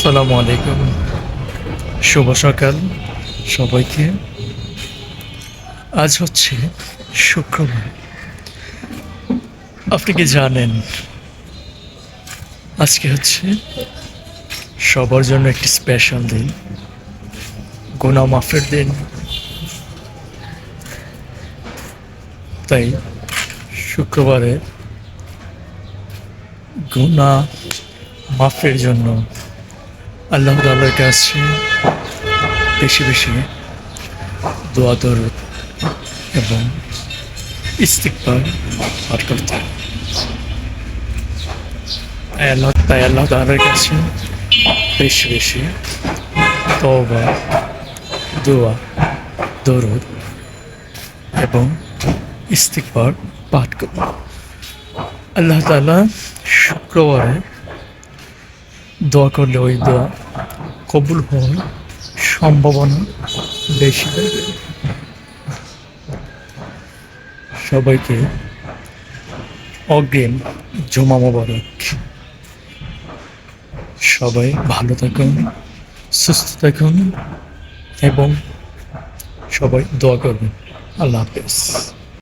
আসসালামু আলাইকুম। শুভ সকাল সবাইকে। আজ হচ্ছে শুক্রবার। আপনি কি জানেন, আজকে হচ্ছে সবার জন্য একটি স্পেশাল দিন। গুনা মাফের দিন। তাই শুক্রবারে গুনা মাফের জন্য আল্লাহ তাআলার কাছে বেশি বেশি দোয়া, দরুদ এবং ইস্তিকবার পাঠ করতে। তাই আল্লাহ তাই আল্লাহ তাআলার কাছে বেশি বেশি তওবা, দোয়া, দরুদ এবং ইস্তিকবার পাঠ করুন আল্লাহ তাআলা শুক্রবারে দোয়া করলে ওই দোয়া কবুল হওয়ার সম্ভাবনা বেশি সবাইকে অগ্রিম জমা মোবারক। সবাই ভালো থাকুন, সুস্থ থাকুন এবং সবাই দোয়া করবেন। আল্লাহ হাফেজ।